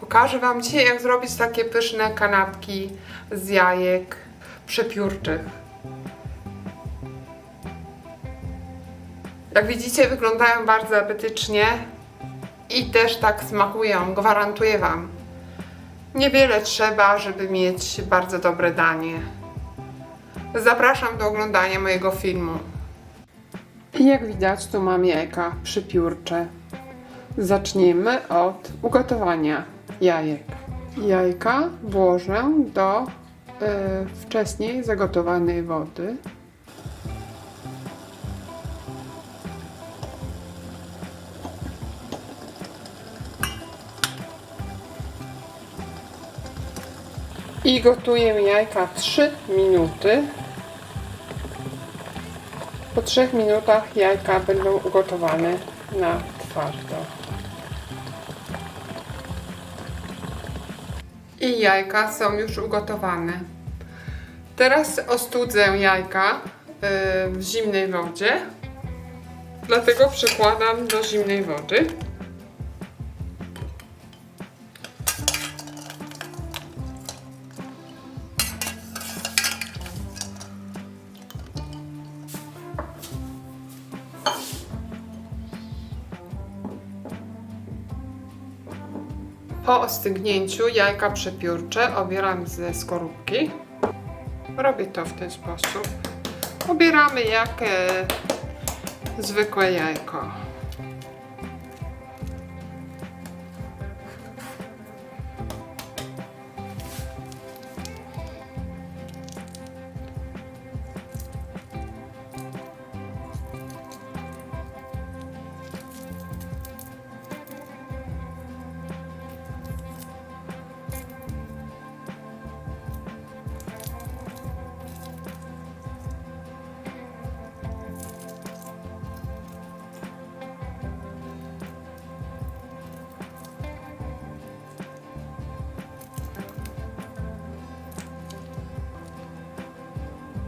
Pokażę Wam dzisiaj, jak zrobić takie pyszne kanapki z jajek przepiórczych. Jak widzicie, wyglądają bardzo apetycznie i też tak smakują, gwarantuję Wam. Niewiele trzeba, żeby mieć bardzo dobre danie. Zapraszam do oglądania mojego filmu. Jak widać, tu mam jajka przypiórcze. Zaczniemy od ugotowania jajek. Jajka włożę do y, wcześniej zagotowanej wody. I gotuję jajka 3 minuty. Po 3 minutach jajka będą ugotowane na twardo. I jajka są już ugotowane. Teraz ostudzę jajka y, w zimnej wodzie. Dlatego przekładam do zimnej wody. Po ostygnięciu jajka przepiórcze obieram ze skorupki. Robię to w ten sposób. Obieramy jak e, zwykłe jajko.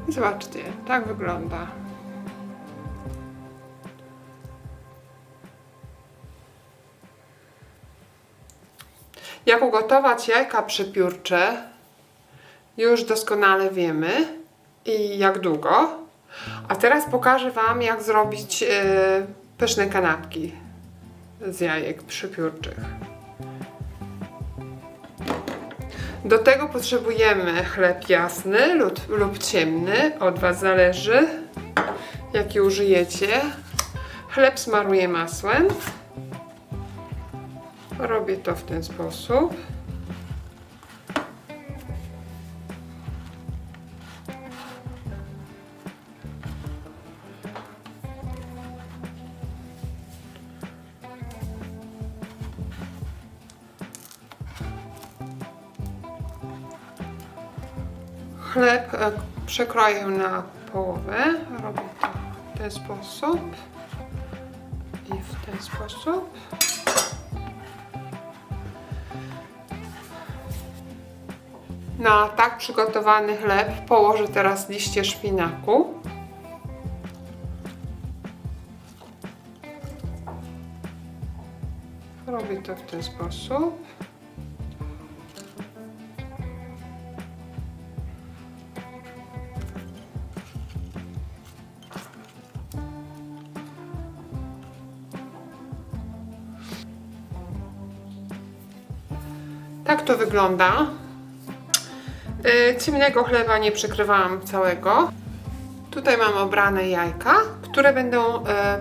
Zobaczcie, tak wygląda. Jak ugotować jajka przepiórcze, już doskonale wiemy i jak długo. A teraz pokażę Wam, jak zrobić e, pyszne kanapki z jajek przepiórczych. Do tego potrzebujemy chleb jasny lub, lub ciemny, od Was zależy jaki użyjecie. Chleb smaruję masłem. Robię to w ten sposób. Chleb e, przekroję na połowę. Robię to w ten sposób i w ten sposób. Na tak przygotowany chleb położę teraz liście szpinaku. Robię to w ten sposób. Tak to wygląda. Yy, Ciemnego chleba nie przykrywałam całego. Tutaj mam obrane jajka, które będą e,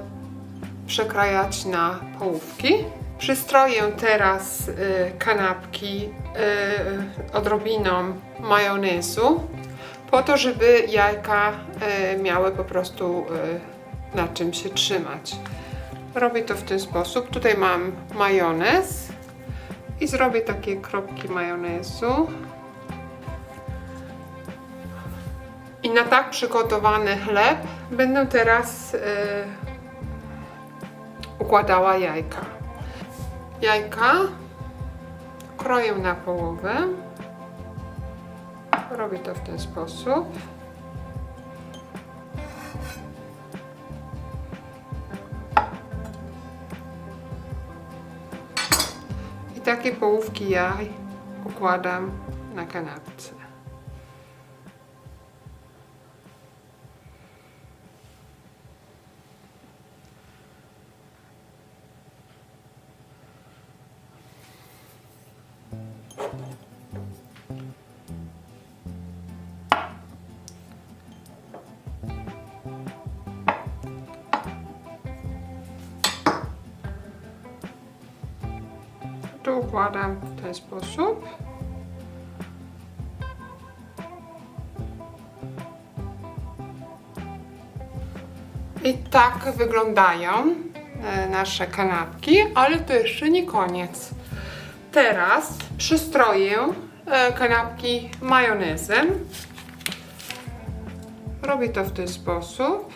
przekrajać na połówki. Przystroję teraz e, kanapki odrobiną majonezu, po to, żeby jajka miały po prostu na czym się trzymać. Robię to w ten sposób. Tutaj mam majonez i zrobię takie kropki majonezu. I na tak przygotowany chleb będę teraz y, układała jajka. Jajka kroję na połowę. Robię to w ten sposób. Takie połówki jaj układam na kanapce. Układam w ten sposób. I tak wyglądają e, nasze kanapki, ale to jeszcze nie koniec. Teraz przystroję e, kanapki majonezem. Robię to w ten sposób.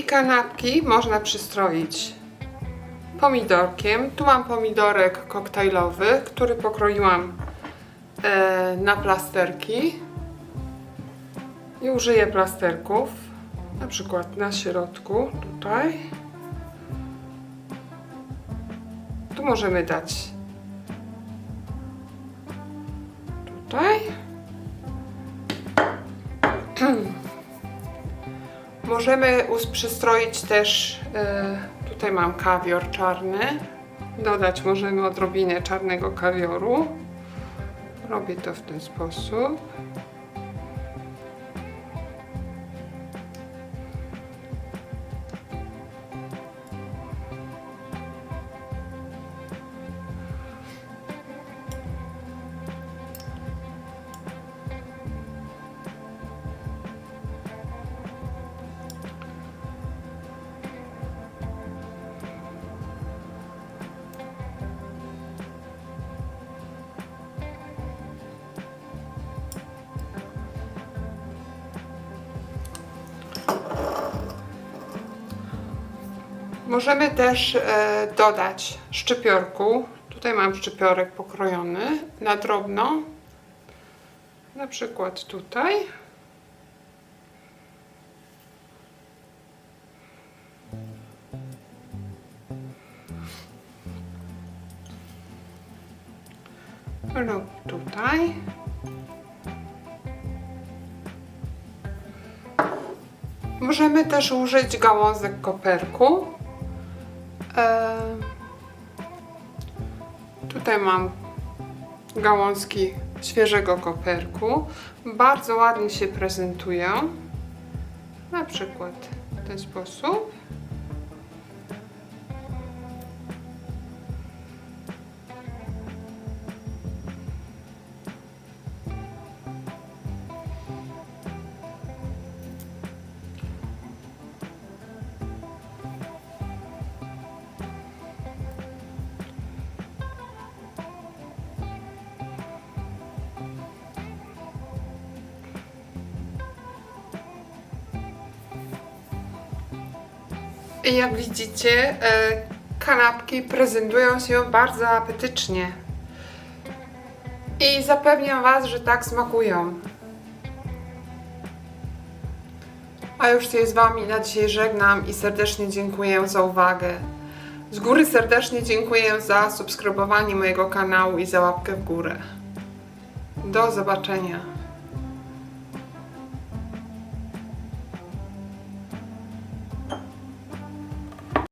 I kanapki można przystroić pomidorkiem. Tu mam pomidorek koktajlowy, który pokroiłam e, na plasterki. I użyję plasterków, na przykład na środku, tutaj. Tu możemy dać tutaj. Możemy przystroić też, e, tutaj mam kawior czarny, dodać możemy odrobinę czarnego kawioru. Robię to w ten sposób. Możemy też e, dodać szczypiorku. Tutaj mam szczypiorek pokrojony na drobno. Na przykład tutaj. Lub tutaj. Możemy też użyć gałązek koperku. E, tutaj mam gałązki świeżego koperku. Bardzo ładnie się prezentują. Na przykład w ten sposób. Jak widzicie, e, kanapki prezentują się bardzo apetycznie. I zapewniam Was, że tak smakują. A już się z Wami na dzisiaj żegnam i serdecznie dziękuję za uwagę. Z góry serdecznie dziękuję za subskrybowanie mojego kanału i za łapkę w górę. Do zobaczenia.